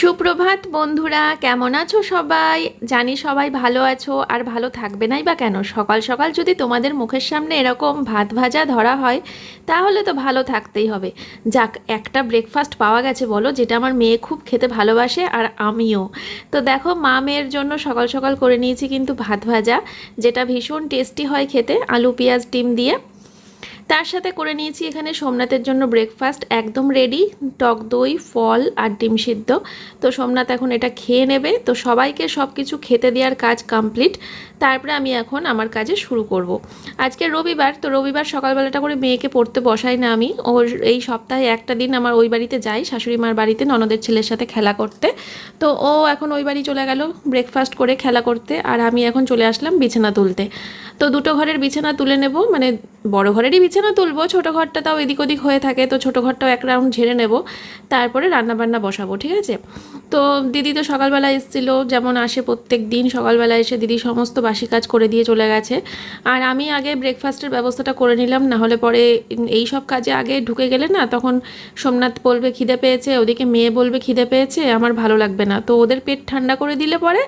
সুপ্রভাত, বন্ধুরা। কেমন আছো সবাই? জানি সবাই ভালো আছো, আর ভালো থাকবে নাই বা কেন? সকাল সকাল যদি তোমাদের মুখের সামনে এরকম ভাত ভাজা ধরা হয়, তাহলে তো ভালো থাকতেই হবে। যাক, একটা ব্রেকফাস্ট পাওয়া গেছে বলো, যেটা আমার মেয়ে খুব খেতে ভালোবাসে আর আমিও। তো দেখো, মা মেয়ের জন্য সকাল সকাল করে নিয়েছি কিন্তু ভাত ভাজা, যেটা ভীষণ টেস্টি হয় খেতে, আলু, পেঁয়াজ, ডিম দিয়ে। তার সাথে করে নিয়েছি এখানে সোমনাথের জন্য ব্রেকফাস্ট একদম রেডি টক দই, ফল আর ডিম সিদ্ধ। তো সোমনাথ এখন এটা খেয়ে নেবে। তো সবাইকে সব কিছু খেতে দেওয়ার কাজ কমপ্লিট তারপরে আমি এখন আমার কাজে শুরু করব। আজকে রবিবার, তো রবিবার সকালবেলাটা করে মেয়েকে পড়তে বসাই না আমি। ওর এই সপ্তাহে একটা দিন আমার ওই বাড়িতে যাই, শাশুড়ি মার বাড়িতে ননদের ছেলের সাথে খেলা করতে। তো ও এখন ওই বাড়ি চলে গেল ব্রেকফাস্ট করে খেলা করতে আর আমি এখন চলে আসলাম বিছানা তুলতে। তো দুটো ঘরের বিছানা তুলে নেব মানে বড় ঘরেরই বিছানা তুলবো, ছোটো ঘরটা তাও এদিক ওদিক হয়ে থাকে, তো ছোটো ঘরটাও এক রাউন্ড ঝেড়ে নেব, তারপরে রান্নাবান্না বসাবো, ঠিক আছে? তো দিদি তো সকালবেলা এসেছিল, যেমন আসে প্রত্যেক দিন, সকালবেলা এসে দিদি সমস্ত বাসি কাজ করে দিয়ে চলে গেছে। আর আমি আগে ব্রেকফাস্টের ব্যবস্থাটা করে নিলাম, না হলে পরে এই সব কাজে আগে ঢুকে গেলে না, তখন সোমনাথ বলবে খিদে পেয়েছে, ওদিকে মেয়ে বলবে খিদে পেয়েছে, আমার ভালো লাগবে না। তো ওদের পেট ঠান্ডা করে দিলে পরে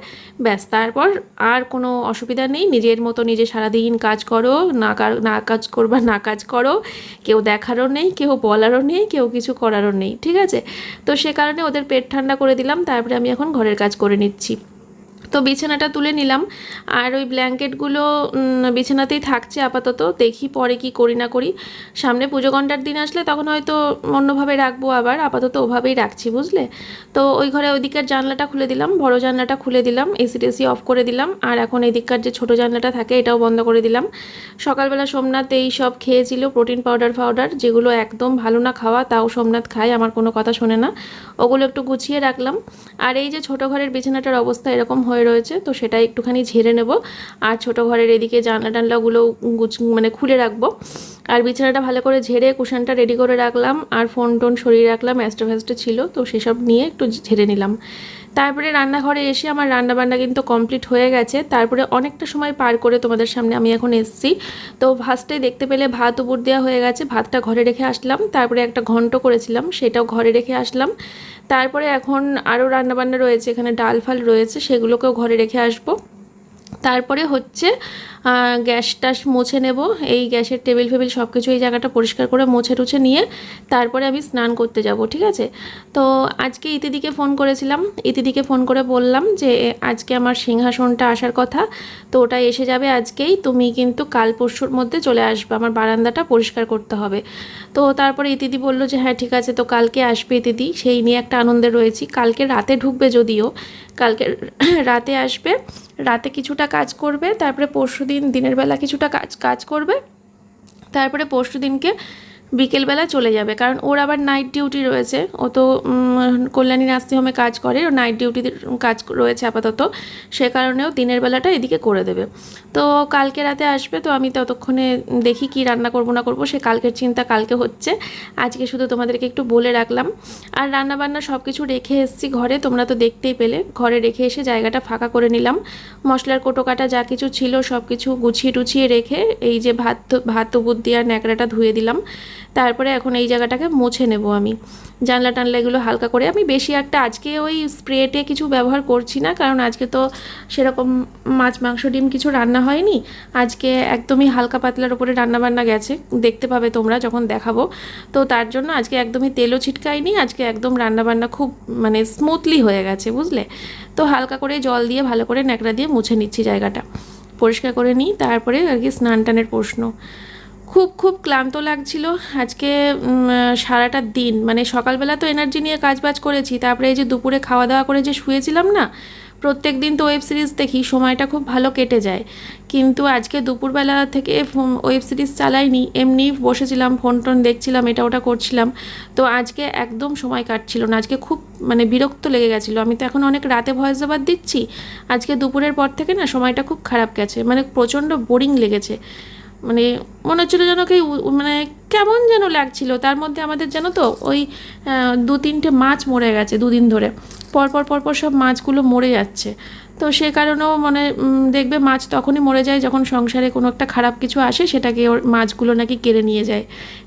ব্যাস, তারপর আর কোনো অসুবিধা নেই, নিজের মতো নিজে সারাদিন কাজ করো, না না কাজ করবা, না কাজ করো, কেউ দেখারও নেই, কেউ বলারও নেই, কেউ কিছু করারও নেই, ঠিক আছে? তো সে কারণে ওদের পেট ঠান্ডা করে দিলাম, তারপরে আমি এখন ঘরের কাজ করে নিচ্ছি। তো বিছানাটা তুলে নিলাম। আর ওই ব্ল্যাঙ্কেটগুলো বিছানাতেই থাকছে আপাতত। দেখি পরে কি করি না করি। সামনে পুজো ঘণ্টার দিন আসলে তখন হয়তো অন্যভাবে রাখব আবার। আপাতত ওভাবেই রাখছি, বুঝলে? তো ওই ঘরে ওইদিকের জানলাটা খুলে দিলাম, বড় জানলাটা খুলে দিলাম এসি টেসি অফ করে দিলাম। আর এখন এদিককার যে ছোটো জানলাটা থাকে এটাও বন্ধ করে দিলাম। সকালবেলা সোমনাথ এই সব খেয়েছিল, প্রোটিন পাউডার ফাউডার, যেগুলো একদম ভালো না খাওয়া, তাও সোমনাথ খায়, আমার কোনো কথা শোনে না। ওগুলো একটু গুছিয়ে রাখলাম। আর এই যে ছোটো ঘরের বিছানাটার অবস্থা এরকম হয়ে রয়েছে, তো সেটা একটুখানি ঝেড়ে নেব। আর ছোট ঘরের এদিকে জানলা টানলাগুলো গুছ মানে খুলে রাখব। আর বিছানাটা ভালো করে ঝেড়ে কুশনটা রেডি করে রাখলাম। আর ফোন টোন সরিয়ে রাখলাম অ্যাস্ট্রো ছিল, তো সেসব নিয়ে একটু ঝেড়ে নিলাম। তারপরে রান্নাঘরে এসে আমার রান্নাবান্না কিন্তু কমপ্লিট হয়ে গেছে। তারপরে অনেকটা সময় পার করে তোমাদের সামনে আমি এখন এসছি। তো ফার্স্টে দেখতে পেলে ভাত উপর দেওয়া হয়ে গেছে, ভাতটা ঘরে রেখে আসলাম। তারপরে একটা ঘন্ট করেছিলাম, সেটাও ঘরে রেখে আসলাম। তারপরে এখন আরও রান্নাবান্না রয়েছে, এখানে ডাল ফাল রয়েছে, সেগুলোকেও ঘরে রেখে আসব। তারপরে হচ্ছে গ্যাস টাস মুছে নেব। এই গ্যাসের টেবিল ফেবিল সব কিছু এই জায়গাটা পরিষ্কার করে মুছে টুছে নিয়ে তারপরে আমি স্নান করতে যাব, ঠিক আছে? তো আজকে ইতিদিকে ফোন করেছিলাম। ইতিদিকে ফোন করে বললাম যে আজকে আমার সিংহাসনটা আসার কথা। তো ওটা এসে যাবে আজকেই। তুমি কিন্তু কাল পরশুর মধ্যে চলে আসবে। আমার বারান্দাটা পরিষ্কার করতে হবে। তো তারপরে ইতিদি বলল যে হ্যাঁ ঠিক আছে। তো কালকে আসবে ইতিদি। সেই নিয়ে একটা আনন্দে রয়েছি। কালকে রাতে ঢুকবে যদিও। কালকে রাতে আসবে, রাতে কিছুটা কাজ করবে, তারপরে পরশু দিন দিনের বেলা কিছুটা কাজ কাজ করবে, তারপরে পরশু দিনকে বিকেলবেলা চলে যাবে। কারণ ওর আবার নাইট ডিউটি রয়েছে। ও তো কল্যাণী নার্সিং হোমে কাজ করে। ও নাইট ডিউটি কাজ রয়েছে আপাতত। সে কারণেও দিনের বেলাটা এদিকে করে দেবে। তো কালকে রাতে আসবে। তো আমি ততক্ষণে দেখি কি রান্না করব না করব। সে কালকের চিন্তা কালকে হচ্ছে। আজকে শুধু তোমাদেরকে একটু বলে রাখলাম। আর রান্না বান্না সব কিছু রেখে এসেছি ঘরে। তোমরা তো দেখতেই পেলে। ঘরে রেখে এসে জায়গাটা ফাঁকা করে নিলাম। মশলার কোটো কাটা যা কিছু ছিল সব কিছু গুছিয়ে টুছিয়ে রেখে এই যে ভাত ভাত দিয়ে আর ন্যাকড়াটা ধুয়ে দিলাম। তারপরে এখন এই জায়গাটাকে মুছে নেব আমি। জানলা টানলা এগুলো হালকা করে। আমি বেশি একটা আজকে ওই স্প্রেটে কিছু ব্যবহার করছি না, কারণ আজকে তো সেরকম মাছ, মাংস, ডিম কিছু রান্না হয়নি। আজকে একদমই হালকা পাতলার উপরে রান্না বান্না গেছে। দেখতে পাবে তোমরা যখন দেখাবো। তো তার জন্য আজকে একদমই তেলও ছিটকায়নি, আজকে একদম রান্না বান্না খুব মানে স্মুথলি হয়ে গেছে, বুঝলে? তো হালকা করে জল দিয়ে, ভালো করে ন্যাকড়া দিয়ে মুছে নিচ্ছি জায়গাটা। পরিষ্কার করে নিই, তারপরে আর কি স্নান টানের প্রশ্ন। খুব খুব ক্লান্ত লাগছিল। আজকে সারাটা দিন মানে সকালবেলা তো এনার্জি নিয়ে কাজ বাজ করেছি, তারপরে এই যে দুপুরে খাওয়া দাওয়া করে যে শুয়েছিলাম না, প্রত্যেক দিন তো ওয়েব সিরিজ দেখি, সময়টা খুব ভালো কেটে যায়। কিন্তু আজকে দুপুরবেলা থেকে ওয়েব সিরিজ চালাইনি, এমনি বসেছিলাম ফোন টোন দেখছিলাম, এটা ওটা করছিলাম। তো আজকে একদম সময় কাটছিল না, আজকে খুব মানে বিরক্ত লেগে গেছিল। আমি তো এখন অনেক রাতে ভয়েস ওভার দিচ্ছি, আজকে দুপুরের পর থেকে না সময়টা খুব খারাপ গেছে মানে প্রচণ্ড বোরিং লেগেছে। মানে মনে হচ্ছিল যেন কি মানে কেমন যেন লাগছিল। তার মধ্যে আমাদের যেন তো, ওই দু তিনটে মাছ মরে গেছে দুদিন ধরে। পরপর পরপর সব মাছগুলো মরে যাচ্ছে। তো সে কারণেও মানে দেখবে মাছ তখনই মরে যায় যখন সংসারে কোনো একটা খারাপ কিছু আসে, সেটাকে ওর মাছগুলো নাকি কেড়ে নিয়ে যায়।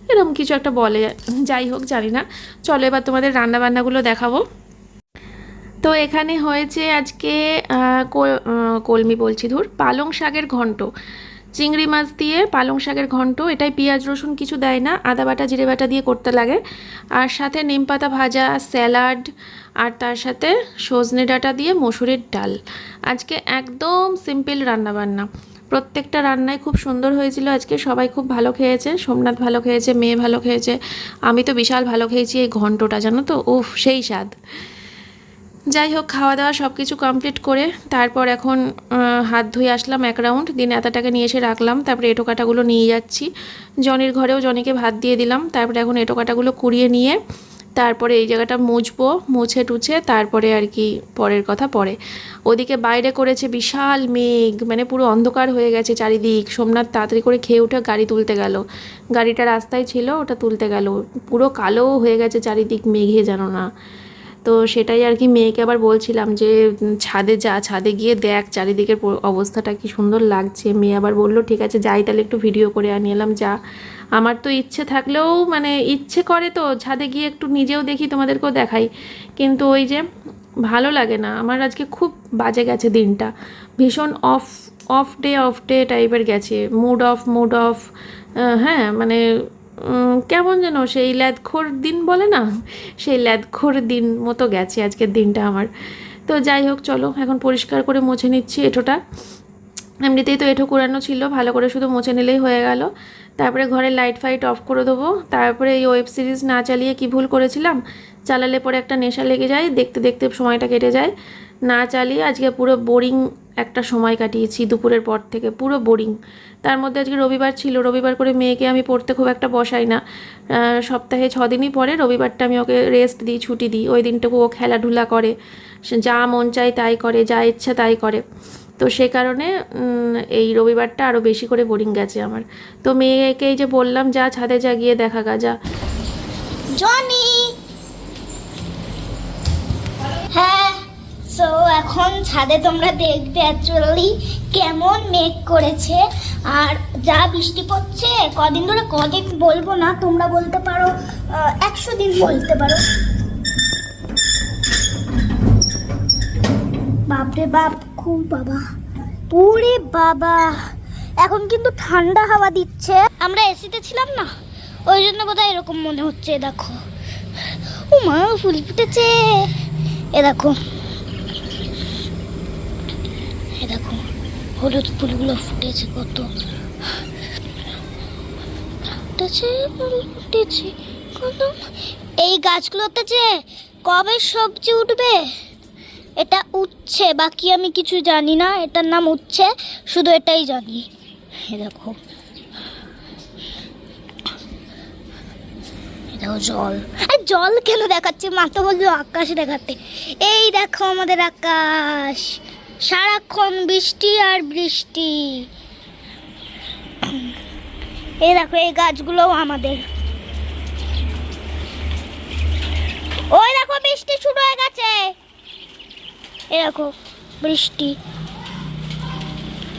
এরকম কিছু একটা বলে। যাই হোক, জানি না। চলো এবার তোমাদের রান্না বান্নাগুলো দেখাবো। তো এখানে হয়েছে আজকে কল- কলমি বলছি ধুর। পালং শাকের ঘন্ট। চিংড়ি মাছ দিয়ে পালং শাকের ঘন্ট, এটাই পেঁয়াজ, রসুন কিছু দেয় না, আদা বাটা, জিরে বাটা দিয়ে করতে লাগে। আর সাথে নিম পাতা ভাজা, স্যালাড, আর তার সাথে সজনে ডাঁটা দিয়ে মসুরের ডাল। আজকে একদম সিম্পল রান্নাবান্না। প্রত্যেকটা রান্নাই খুব সুন্দর হয়েছিল। আজকে সবাই খুব ভালো খেয়েছে। সোমনাথ ভালো খেয়েছে, মেয়ে ভালো খেয়েছে। আমি তো বিশাল ভালো খেয়েছি এই ঘন্টটা, জানো তো? উফ, সেই স্বাদ। যাই হোক খাওয়া দাওয়া সব কিছু কমপ্লিট করে তারপর এখন হাত ধুয়ে আসলাম এক রাউন্ড দিন এতটাকে নিয়ে এসে রাখলাম, তারপরে এঁটো কাটাগুলো নিয়ে যাচ্ছি। জনির ঘরেও জনিকে ভাত দিয়ে দিলাম, তারপরে এখন এঁটো কাটাগুলো কুড়িয়ে নিয়ে তারপরে এই জায়গাটা মুছবো, মুছে টুছে, তারপরে আর কি পরের কথা পরে। ওদিকে বাইরে করেছে বিশাল মেঘ মানে পুরো অন্ধকার হয়ে গেছে চারিদিক। সোমনাথ তাড়াতাড়ি করে খেয়ে উঠে গাড়ি তুলতে গেল। গাড়িটা রাস্তায় ছিল, ওটা তুলতে গেল। পুরো কালো হয়ে গেছে চারিদিক, মেঘে জানো না। তো সেটাই আর কি মেয়েকে আবার বলছিলাম যে ছাদে যা, ছাদে গিয়ে দেখ চারিদিকের অবস্থাটা কি সুন্দর লাগছে। মেয়ে আবার বলল, ঠিক আছে, যাই তাহলে একটু ভিডিও করে আনিয়ে এলাম, যা। আমার তো ইচ্ছে থাকলেও মানে ইচ্ছে করে তো, ছাদে গিয়ে একটু নিজেও দেখি, তোমাদেরকেও দেখাই। কিন্তু ওই যে, ভালো লাগে না। আমার আজকে খুব বাজে গেছে দিনটা। ভীষণ off off day off day টাইপের গেছে। মুড অফ মুড অফ হ্যাঁ মানে কেমন যেন সেই ল্যাদখোর দিন বলে না? সেই ল্যাদখোর দিন মতো গেছে আজকের দিনটা আমার। তো যাই হোক, চলো, এখন পরিষ্কার করে মুছে নিচ্ছি এঁটোটা এমনিতেই তো এঁটো কুড়ানো ছিল, ভালো করে শুধু মুছে নিলেই হয়ে গেল। তারপরে ঘরে লাইট ফাইট অফ করে দেবো। তারপরে এই ওয়েব সিরিজ না চালিয়ে কি ভুল করেছিলাম? চালালে পরে একটা নেশা লেগে যায়, দেখতে দেখতে সময়টা কেটে যায়। না চালিয়ে আজকে পুরো বোরিং একটা সময় কাটিয়েছি দুপুরের পর থেকে, পুরো বোরিং। তার মধ্যে আজকে রবিবার ছিল, রবিবার করে মেয়েকে আমি পড়তে খুব একটা বসাই না। সপ্তাহে ছ দিনই পরে রবিবারটা আমি ওকে রেস্ট দিই, ছুটি দিই। ওই দিনটুকু ও খেলাধুলা করে যা মন চায় তাই করে, যা ইচ্ছা তাই করে। তো সে কারণে এই রবিবারটা আরও বেশি করে বোরিং গেছে আমার। তো মেয়েকে এই যে বললাম, যা ছাদে যা, গিয়ে দেখা গা, যা। জনি! হ্যাঁ সো এখন ছাদে তোমরা দেখবে অ্যাকচুয়ালি কেমন মেঘ করেছে। আর যা বৃষ্টি পড়ছে, কদিন ধরে, কদিন বলব না, তোমরা বলতে পারো একশো দিন বলতে পারো। বাপরে বাপ, খুব বাবা। পুরে বাবা, এখন কিন্তু ঠান্ডা হাওয়া দিচ্ছে। আমরা এসিতে ছিলাম না, ওই জন্য বোধহয় এরকম মনে হচ্ছে, দেখো। ও মা ফুল ফুটেছে। এ দেখো এ দেখো হলুদ ফুলগুলো ফুটেছে, কত। ফুটেছে ফুটেছে, কত। এই গাছগুলোতে যে কবে সবজি উঠবে, এটা উঠছে বাকি আমি কিছু জানি না, এটার নাম উঠছে শুধু এটাই জানি। দেখো। জল। আর জল কেন দেখাচ্ছে? মা তো বলল আকাশ দেখাতে। এই দেখো আমাদের আকাশ। সারাক্ষণ বৃষ্টি আর বৃষ্টি। এই দেখো, এই গাছগুলোও আমাদের। ওই দেখো, বৃষ্টি শুরু হয়ে গেছে। এই দেখো, বৃষ্টি।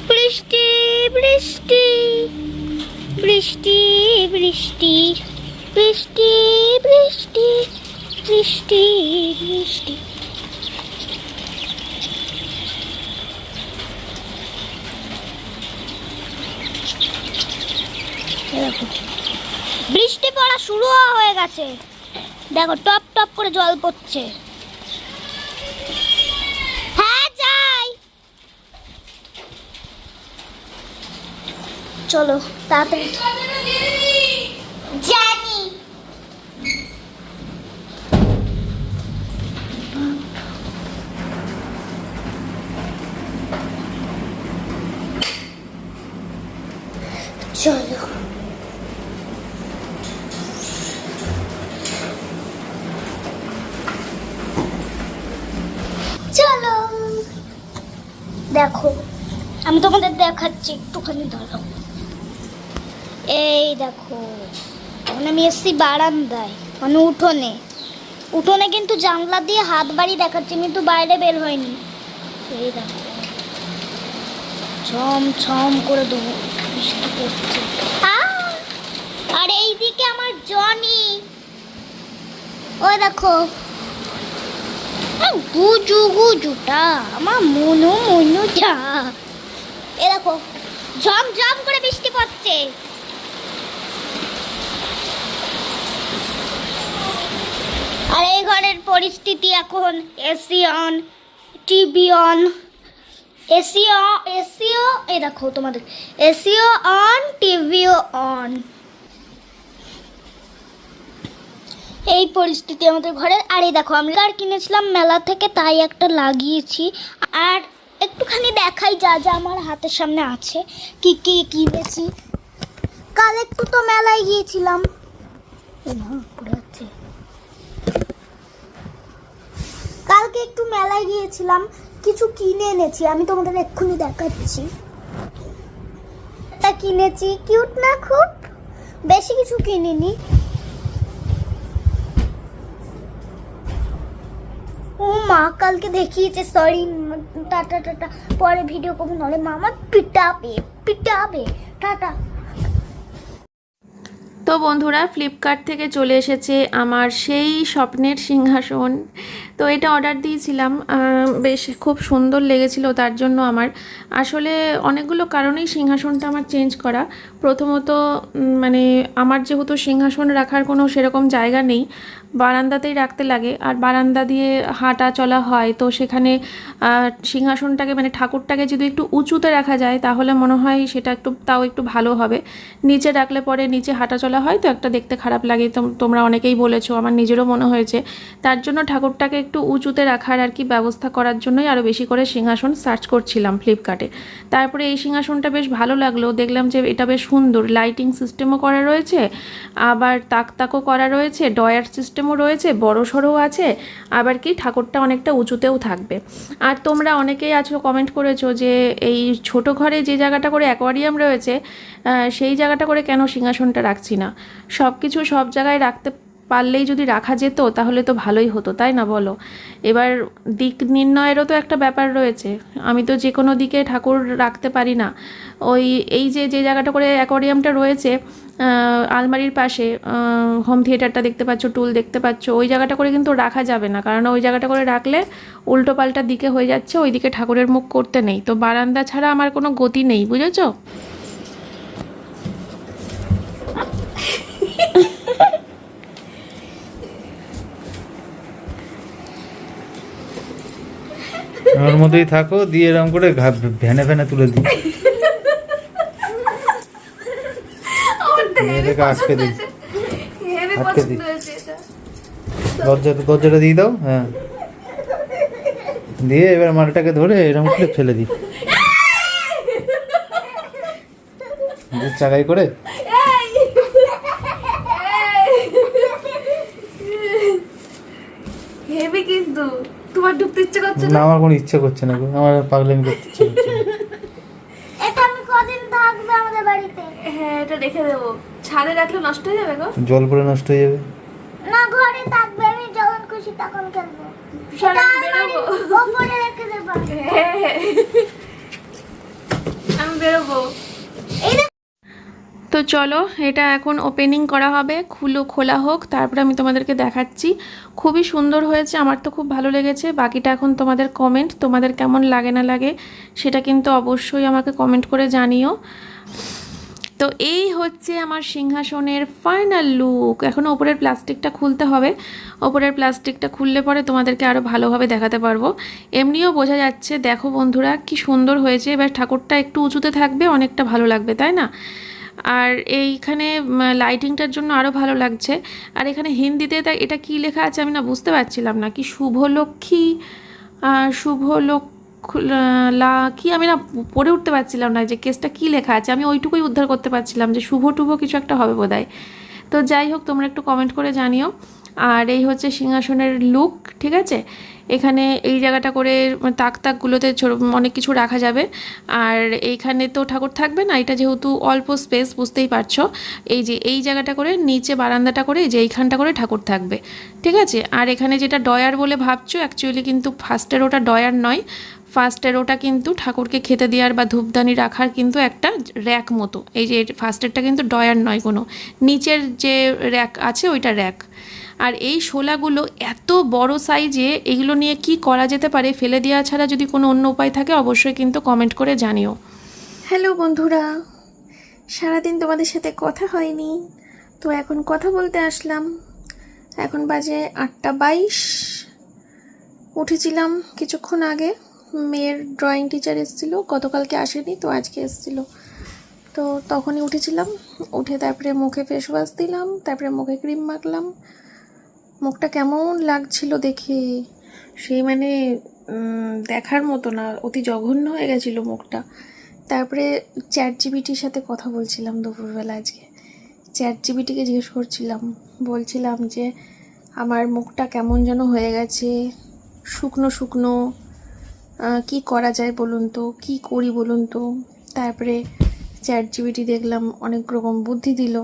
বৃষ্টি বৃষ্টি বৃষ্টি বৃষ্টি বৃষ্টি বৃষ্টি বৃষ্টি বৃষ্টি। বৃষ্টি পড়া শুরু হয়ে গেছে। দেখো, টপ টপ করে জল পড়ছে। হ্যাঁ যাই। চলো, তাড়াতাড়ি। জানি দেখাচ্ছি একটুখানি এই দেখো এখন আমি এসছি বারান্দায় মানে উঠোনে। উঠোনে কিন্তু জানলা দিয়ে হাত বাড়ি দেখাচ্ছি, কিন্তু বাইরে বের হয়নি। এই দেখো, ছম ছম করে দেবো! আর এইদিকে আমার জনি। ও দেখো, গুজু, গুজুটা, আমার মনু মনু যা। এ দেখো ঝম ঝম করে বৃষ্টি পড়ছে। আর এই ঘরের পরিস্থিতি এখন এসি অন টিভি অন এসিও এসিও এই দেখো তোমাদের এসিও অন টিভিও অন এই পরিস্থিতি আমাদের ঘরের। আর এই দেখো, আমি আর কিনেছিলাম মেলা থেকে, তাই একটা লাগিয়েছি। আর একটুখানি দেখাই যা যা আমার হাতের সামনে আছে। কি কি কিনেছি কাল একটু তো মেলায় গিয়েছিলাম। কালকে একটু মেলায় গিয়েছিলাম, কিছু কিনে এনেছি, আমি তোমাদের এক্ষুনি দেখাচ্ছি। কিনেছি, কিউট না খুব? বেশি কিছু কিনিনি। ও মা, কালকে দেখিয়েছে সরি টাটা টাটা পরে ভিডিও করব নলে মামা পিটাবে পিটাবে। টাটা তো বন্ধুরা ফ্লিপকার্ট থেকে চলে এসেছে আমার সেই স্বপ্নের সিংহাসন। তো এটা অর্ডার দিয়েছিলাম। বেশ খুব সুন্দর লেগেছিল তার জন্য আমার। আসলে অনেকগুলো কারণেই সিংহাসনটা আমার চেঞ্জ করা। প্রথমত মানে আমার যেহেতু সিংহাসন রাখার কোনো সেরকম জায়গা নেই, বারান্দাতেই রাখতে লাগে। আর বারান্দা দিয়ে হাঁটা চলা হয়, তো সেখানে সিংহাসনটাকে মানে ঠাকুরটাকে যদি একটু উঁচুতে রাখা যায়, তাহলে মনে হয় সেটা একটু, তাও একটু ভালো হবে। নিচে রাখলে পরে নিচে হাঁটা চলা হয়, তো একটা দেখতে খারাপ লাগে। তোম- তোমরা অনেকেই বলেছ, আমার নিজেরও মনে হয়েছে। তার জন্য ঠাকুরটাকে একটু উঁচুতে রাখার আর কি ব্যবস্থা করার জন্যই আরও বেশি করে সিংহাসন সার্চ করছিলাম ফ্লিপকার্টে তারপরে এই সিংহাসনটা বেশ ভালো লাগল, দেখলাম যে এটা বেশ সুন্দর লাইটিং সিস্টেমও করা রয়েছে, আবার তাক তাকও করা রয়েছে ডয়ার সিস্টেমও রয়েছে, বড় সড়ো আছে, আবার কি ঠাকুরটা অনেকটা উঁচুতেও থাকবে। আর তোমরা অনেকেই আছো কমেন্ট করেছ যে এই ছোট ঘরে যে জায়গাটা করে অ্যাকোয়ারিয়াম রয়েছে সেই জায়গাটা করে কেন সিংহাসনটা রাখছি না? সব কিছু সব জায়গায় রাখতে পারলেই যদি রাখা যেত, তাহলে তো ভালোই হতো, তাই না বলো? এবার দিক নির্ণয়েরও তো একটা ব্যাপার রয়েছে। আমি তো যে কোনো দিকে ঠাকুর রাখতে পারি না। ওই, এই যে যে জায়গাটা করে অ্যাকোয়ারিয়ামটা রয়েছে আলমারির পাশে হোম থিয়েটারটা দেখতে পাচ্ছ, টুল দেখতে পাচ্ছ, ওই জায়গাটা করে কিন্তু রাখা যাবে না। কারণ ওই জায়গাটা করে রাখলে উল্টো পাল্টা দিকে হয়ে যাচ্ছে ওই দিকে ঠাকুরের মুখ করতে নেই। তো বারান্দা ছাড়া আমার কোনো গতি নেই, বুঝেছ? ওর মধ্যেই থাকো দিয়ে এরকম করে ভ্যানে ভ্যানে তুলে দিই মেয়েটাকে আটকে দিই। আটকে দিই। দরজা দরজাটা দিয়ে দাও হ্যাঁ। দিয়ে এবার মালটাকে ধরে এরকম করে ফেলে দিই। যে চাকাই করে হেভি কিন্তু তোমার ঢুকতে ইচ্ছে করছে না? আমার কোনো ইচ্ছে করছে না গো। আমার পাগলামি করতে ইচ্ছে করছে এটা আমি কদিন থাকবে আমাদের বাড়িতে? হ্যাঁ এটা রেখে দেবো। ছাদে রাখলে নষ্ট হয়ে যাবে গো? জল পরে নষ্ট হয়ে যাবে। না ঘরে থাকবে আমি যখন খুশি তখন খেলব। চলো, এটা বেরোবো। ওপরে রেখে দেবো। হ্যাঁ আমি বেরোবো। দেখ- তো চলো, এটা এখন ওপেনিং করা হবে। খুলো, খোলা হোক, তারপরে আমি তোমাদেরকে দেখাচ্ছি। খুবই সুন্দর হয়েছে, আমার তো খুব ভালো লেগেছে। বাকিটা এখন তোমাদের কমেন্ট তোমাদের কেমন লাগে না লাগে, সেটা কিন্তু অবশ্যই আমাকে কমেন্ট করে জানিও। তো এই হচ্ছে আমার সিংহাসনের ফাইনাল লুক এখন ওপরের প্লাস্টিকটা খুলতে হবে। ওপরের প্লাস্টিকটা খুললে পরে তোমাদেরকে আরও ভালোভাবে দেখাতে পারব। এমনিও বোঝা যাচ্ছে, দেখো বন্ধুরা, কি সুন্দর হয়েছে। এবার ঠাকুরটা একটু উঁচুতে থাকবে, অনেকটা ভালো লাগবে, তাই না? আর এইখানে লাইটিংটার জন্য আরও ভালো লাগছে। আর এখানে হিন্দিতে এটা কি লেখা আছে আমি না বুঝতে পারছিলাম না। কি শুভ লক্ষ্মী শুভ লক্ষ লা, কি আমি না পড়ে উঠতে পারছিলাম না যে কেসটা কি লেখা আছে। আমি ওইটুকুই উদ্ধার করতে পারছিলাম যে শুভ টুভ কিছু একটা হবে বোধহয়। তো যাই হোক, তোমরা একটু কমেন্ট করে জানিও। আর এই হচ্ছে সিংহাসনের লুক ঠিক আছে? এখানে এই জায়গাটা করে তাক তাকগুলোতে অনেক কিছু রাখা যাবে। আর এইখানে তো ঠাকুর থাকবে না, এটা যেহেতু অল্প স্পেস, বুঝতেই পারছ। এই যে এই জায়গাটা করে, নিচে বারান্দাটা করে যে এইখানটা করে ঠাকুর থাকবে। ঠিক আছে? আর এখানে যেটা ডয়ার বলে ভাবছ অ্যাকচুয়ালি কিন্তু ফার্স্টের ওটা ডয়ার নয়। ফার্স্টের ওটা কিন্তু ঠাকুরকে খেতে দেওয়ার বা ধূপদানি রাখার কিন্তু একটা র্যাক মতো। এই যে ফার্স্টেরটা কিন্তু ডয়ার নয় কোনো। নিচের যে র্যাক আছে, ওইটা র্যাক। আর এই শোলাগুলো এত বড় সাইজে এগুলো নিয়ে কি করা যেতে পারে, ফেলে দেওয়া ছাড়া যদি কোনো অন্য উপায় থাকে অবশ্যই কিন্তু কমেন্ট করে জানিও। হ্যালো বন্ধুরা, সারাদিন তোমাদের সাথে কথা হয়নি, তো এখন কথা বলতে আসলাম। এখন বাজে আটটা বাইশ, উঠেছিলাম কিছুক্ষণ আগে, মেয়ের ড্রয়িং টিচার এসেছিল, গতকালকে আসেনি, তো আজকে এসেছিল। তো তখনই উঠেছিলাম, উঠে তারপরে মুখে ফেস ওয়াশ দিলাম, তারপরে মুখে ক্রিম মাখলাম মুখটা কেমন লাগছিল দেখে? সেই মানে দেখার মতো না, অতি জঘন্য হয়ে গেছিল মুখটা। তারপরে চ্যাট জিবিটির সাথে কথা বলছিলাম দুপুরবেলা আজকে। চ্যাট জিবিটিকে জিজ্ঞেস করছিলাম, বলছিলাম যে, আমার মুখটা কেমন যেন হয়ে গেছে? শুকনো শুকনো। কি করা যায় বলুন তো? কি করি বলুন তো? তারপরে চ্যাট জিবিটি দেখলাম অনেক রকম বুদ্ধি দিল।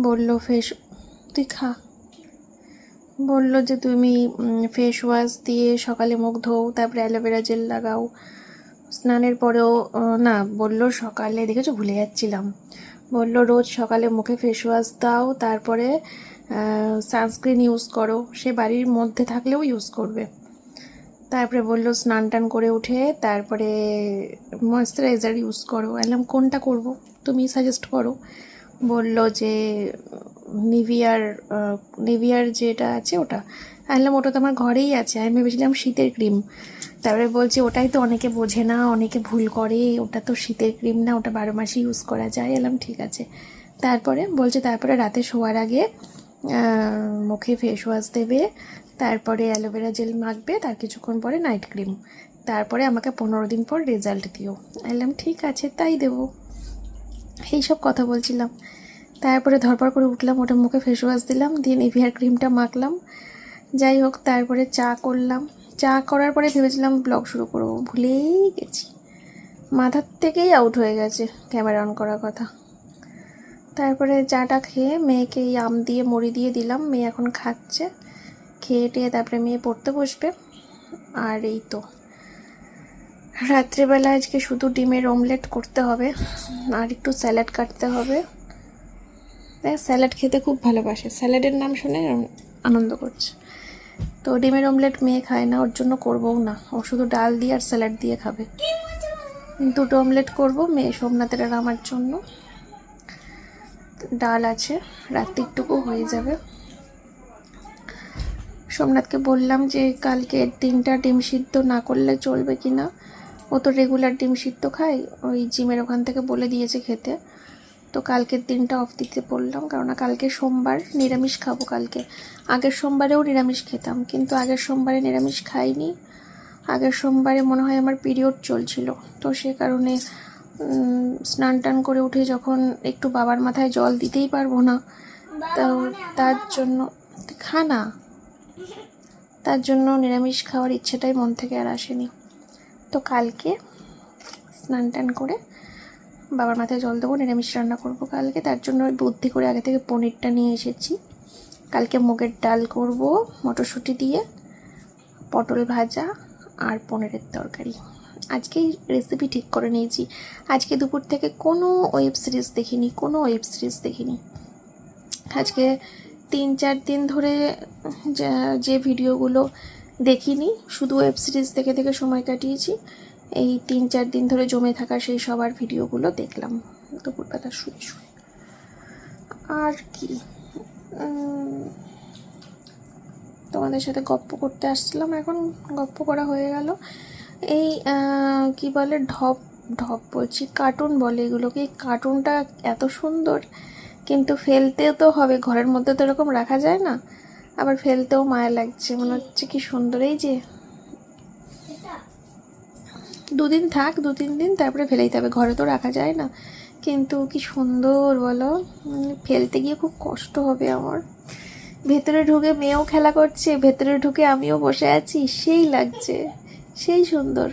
বলল, ফেস, তুই খা। বলল যে তুমি ফেস ওয়াশ দিয়ে সকালে মুখ ধোও, তারপরে অ্যালোভেরা জেল লাগাও। স্নানের পরেও না, বলল সকালে, দেখেছ, ভুলে যাচ্ছিলাম। বলল রোজ সকালে মুখে ফেস ওয়াশ দাও, তারপরে সানস্ক্রিন ইউজ করো। সে বাড়ির মধ্যে থাকলেও ইউজ করবে। তারপরে বলল স্নান টান করে উঠে, তারপরে ময়েশ্চারাইজার ইউজ করো। এলাম কোনটা করব? তুমি সাজেস্ট করো। বলল যে নিভিয়ার নিভিয়ার যেটা আছে ওটা। আনলাম ওটা তো আমার ঘরেই আছে। আমি ভেবেছিলাম শীতের ক্রিম। তারপরে বলছে, ওটাই তো অনেকে বোঝে না, অনেকে ভুল করে, ওটা তো শীতের ক্রিম না, ওটা বারো মাসই ইউজ করা যায়। এলাম ঠিক আছে। তারপরে বলছে, তারপরে রাতে শোয়ার আগে মুখে ফেস ওয়াশ দেবে, তারপরে অ্যালোভেরা জেল মাখবে, তার কিছুক্ষণ পরে নাইট ক্রিম তারপরে আমাকে পনেরো দিন পর রেজাল্ট দিও। এলাম ঠিক আছে, তাই দেবো। এইসব কথা বলছিলাম। তারপরে ধরপড় করে উঠলাম, ওটা মুখে ফেস ওয়াশ দিলাম, দিয়ে নিভিয়ার ক্রিমটা মাখলাম। যাই হোক, তারপরে চা করলাম। চা করার পরে ভেবেছিলাম ব্লগ শুরু করব, ভুলেই গেছি। মাথার থেকেই আউট হয়ে গেছে ক্যামেরা অন করার কথা। তারপরে চাটা খেয়ে মেয়েকে এই আম দিয়ে, মুড়ি দিয়ে দিলাম, মেয়ে এখন খাচ্ছে। খেয়ে টেয়ে তারপরে মেয়ে পড়তে বসবে। আর এই তো। রাত্রেবেলা আজকে শুধু ডিমের অমলেট করতে হবে, আর একটু স্যালাড কাটতে হবে। স্যালাড খেতে খুব ভালোবাসে। স্যালাডের নাম শুনে আনন্দ করছে। তো ডিমের অমলেট মেয়ে খায় না, ওর জন্য করবও না। ও শুধু ডাল দিয়ে আর স্যালাড দিয়ে খাবে। দুটো অমলেট করব মেয়ে সোমনাথের আর আমার জন্য। ডাল আছে রাত্রিটুকু হয়ে যাবে। সোমনাথকে বললাম যে, কালকে তিনটা ডিম সিদ্ধ না করলে চলবে কি না ও তো রেগুলার ডিম সিদ্ধ খায়, ওই জিমের ওখান থেকে বলে দিয়েছে খেতে। তো কালকের দিনটা অফ দিতে বললাম কারণ কালকে সোমবার নিরামিষ খাব কালকে। আগের সোমবারেও নিরামিষ খেতাম, কিন্তু আগের সোমবারে নিরামিষ খাইনি। আগের সোমবারে মনে হয় আমার পিরিয়ড চলছিল, তো সে কারণে স্নান টান করে উঠে যখন একটু বাবার মাথায় জল দিতেই পারব না, তো তার জন্য খানা তার জন্য নিরামিষ খাওয়ার ইচ্ছেটাই মন থেকে আর আসেনি। তো কালকে স্নান টান করে বাবার মাথায় জল দেবো, নিরামিষ রান্না করব কালকে। তার জন্য ওই বুদ্ধি করে আগে থেকে পনিরটা নিয়ে এসেছি। কালকে মুগের ডাল করব, মটরশুঁটি দিয়ে, পটল ভাজা আর পনিরের তরকারি। আজকেই রেসিপি ঠিক করে নিয়েছি। আজকে দুপুর থেকে কোনো ওয়েব সিরিজ দেখিনি, কোনো ওয়েব সিরিজ দেখিনি। আজকে তিন চার দিন ধরে যে ভিডিওগুলো দেখিনি, শুধু ওয়েব সিরিজ দেখে দেখে সময় কাটিয়েছি। এই তিন চার দিন ধরে জমে থাকা সেই সবার ভিডিওগুলো দেখলাম। দুপুরবেলা শুয়ে শুয়ে। আর কি? তোমাদের সাথে গপ্প করতে আসছিলাম, এখন গপ্প করা হয়ে গেল। এই কি বলে, ঢপ ঢপ বলছি, কার্টুন বলে এগুলোকে। এই কার্টুনটা এত সুন্দর, কিন্তু ফেলতে তো হবে, ঘরের মধ্যে তো এরকম রাখা যায় না। আবার ফেলতেও মায়া লাগছে, মনে হচ্ছে কি সুন্দর। এই যে দুদিন থাক দু তিন দিন তারপরে ফেলে দিতে হবে। ঘরে তো রাখা যায় না। কিন্তু কি সুন্দর বলো। ফেলতে গিয়ে খুব কষ্ট হবে আমার। ভেতরে ঢুকে মেয়েও খেলা করছে ভেতরে ঢুকে আমিও বসে আছি। সেই লাগছে সেই সুন্দর।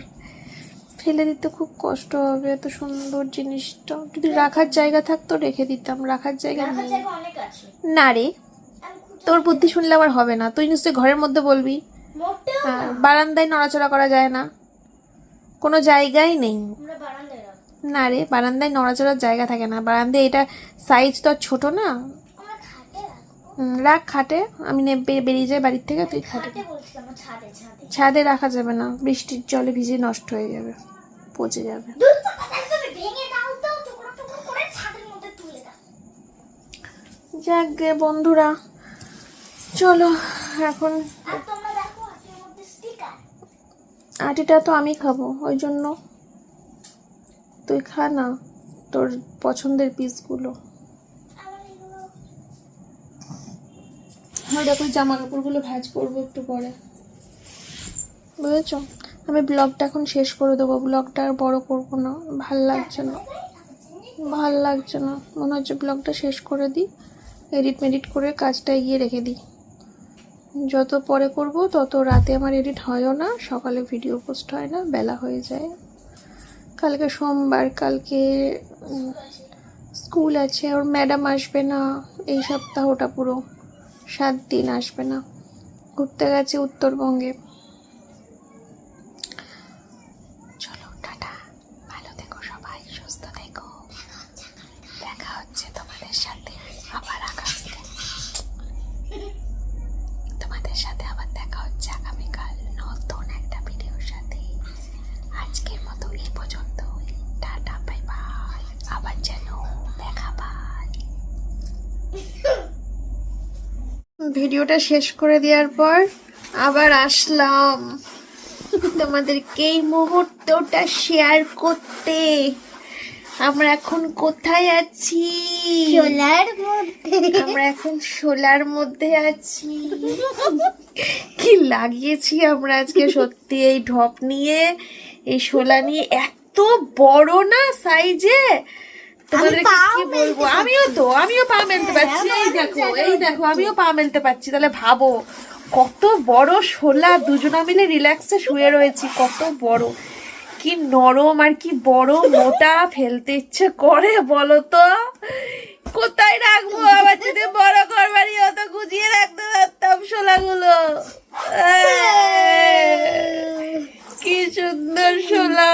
ফেলে দিতে খুব কষ্ট হবে এত সুন্দর জিনিসটা। যদি রাখার জায়গা থাকতো রেখে দিতাম। রাখার জায়গা নেই। না রে। তোর বুদ্ধি শুনলে আমার হবে না। তুই নিশ্চয়ই ঘরের মধ্যে বলবি। মোটেও বারান্দায় নড়াচড়া করা যায় না। কোনো জায়গাই নেই। না রে বারান্দায় নড়াচড়ার জায়গা থাকে না। বারান্দায় এটা সাইজ তো আর ছোট না। রাখ খাটে। আমি বেরিয়ে যাই বাড়ির থেকে তুই খাটে। ছাদে রাখা যাবে না। বৃষ্টির জলে ভিজে নষ্ট হয়ে যাবে। পচে যাবে। যাক গে বন্ধুরা চলো এখন আর তোমরা দেখো হাতের মধ্যে স্টিকার আটিটা তো আমি খাব ওই জন্য তুই খা না তোর পছন্দের পিসগুলো আমি দেখো জামা কাপড়গুলো ভাঁজ করব একটু পরে। বুঝেছ? আমি ব্লগটা এখন শেষ করে দেবো ব্লগটা আর বড় করব না ভালো লাগছে না। ভালো লাগছে না মনে হচ্ছে ব্লগটা শেষ করে দিই এডিট মেডিট করে কাজটা এগিয়ে রেখে দিই। যত পরে করব, তত রাতে আমার এডিট হয়ও না, সকালে ভিডিও পোস্ট হয় না, বেলা হয়ে যায়। কালকে সোমবার, কালকে স্কুল আছে, ওর ম্যাডাম আসবে না, এই সপ্তাহটা পুরো, সাত দিন আসবে না। ঘুরতে গেছে উত্তরবঙ্গে চলো টাটা ভালো থেকো সবাই সুস্থ থেকো দেখা হচ্ছে তোমাদের সাথে আবার আগামীকাল তোমাদের সাথে আবার দেখা হচ্ছে আগামীকাল নতুন একটা ভিডিওর সাথে আজকের মতো এই পর্যন্তই টাটা বাই বাই আবার যেন দেখা পাই ভিডিওটা শেষ করে দেওয়ার পর আবার আসলাম। তোমাদেরকে এই মুহূর্তটা শেয়ার করতে। আমরা এখন কোথায় আছি? চোলার মধ্যে। আমরা এখন শোলার মধ্যে আছি। কি লাগিয়েছি আমরা আজকে সত্যি এই ঢপ নিয়ে? এই শোলা নিয়ে এত বড় না সাইজে তোমাদেরকে কি বলব? আমিও তো আমিও পা মেলতে পারছি। এই দেখো এই দেখো আমিও পা মেলতে পারছি। তাহলে ভাবো কত বড় শোলা দুজনা মিলে রিল্যাক্সে শুয়ে রয়েছি কত বড়। কি নরম আর কি বড় মোটা ফেলতে ইচ্ছে করে বলো তো। কোথায় রাখব আবার যদি বড় করবারই হতো গুছিয়ে রাখতে পারতাম শোলাগুলো। কি সুন্দর শোলা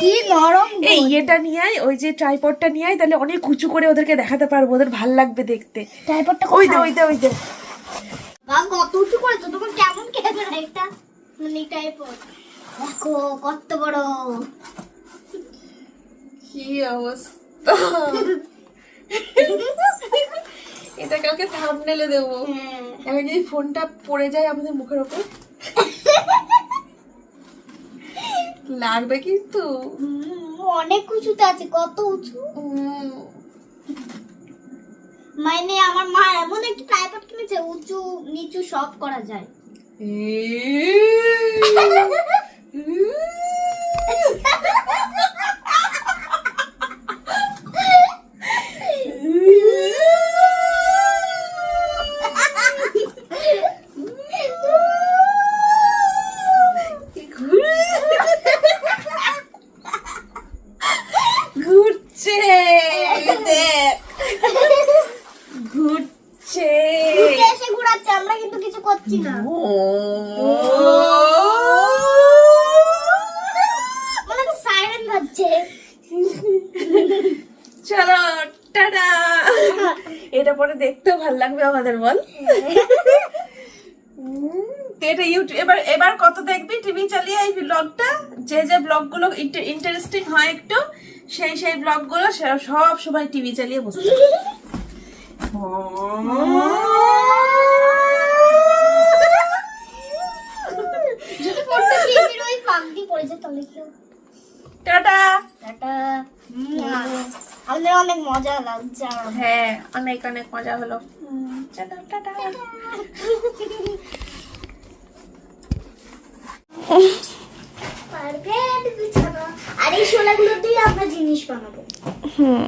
কি নরম এই ইয়েটা নিয়ে আয় ওই যে ট্রাইপডটা নিয়ে আয় তাহলে অনেক উঁচু করে ওদেরকে দেখাতে পারব ওদের ভালো লাগবে দেখতে। টাইপটা ওই দে ওই দে ওই দে। বা কত উঁচু করেছ তোমার কেমন ক্যামেরা এটা মানে টাইপড দেখো কত বড়। কি অবস্থা। এটা কালকে থামনেলে দেবো। হ্যাঁ। এখন যদি ফোনটা পড়ে যায় আমাদের মুখের ওপর লাগবে কিন্তু। অনেক উঁচুতে আছে কত উঁচু? মানে আমার মা এমন একটা ট্রাইপড কিনেছে উঁচু নিচু সব করা যায় ঘুরছে দেখ ঘুরছে ঘুরে এসে ঘুরাচ্ছে আমরা কিন্তু কিছু করছি না মনে হচ্ছে সাইরেন বাজছে চলো টাটা এটা পরে দেখতেও ভালো লাগবে আমাদের বল। এটা ইউটিউব এবার এবার কত দেখবি? টিভি চালিয়ে এই ব্লগটা যে যে ব্লগগুলো ইন্টারেস্টিং হয় একটু সেই সেই ব্লগগুলো সব সময় টিভি চালিয়ে বসে থাকবি। যদি ফোনটা টিভির ওই ফাঁক দিয়ে পড়েছে তাহলে কি হবে? টাটা। টাটা। আমাদের অনেক মজা লাগছে হ্যাঁ অনেক অনেক মজা হলো। চলো টাটা পারফেক্ট বিছানা আর এই শোলাগুলো দিয়ে আমরা জিনিস বানাবো। হুম।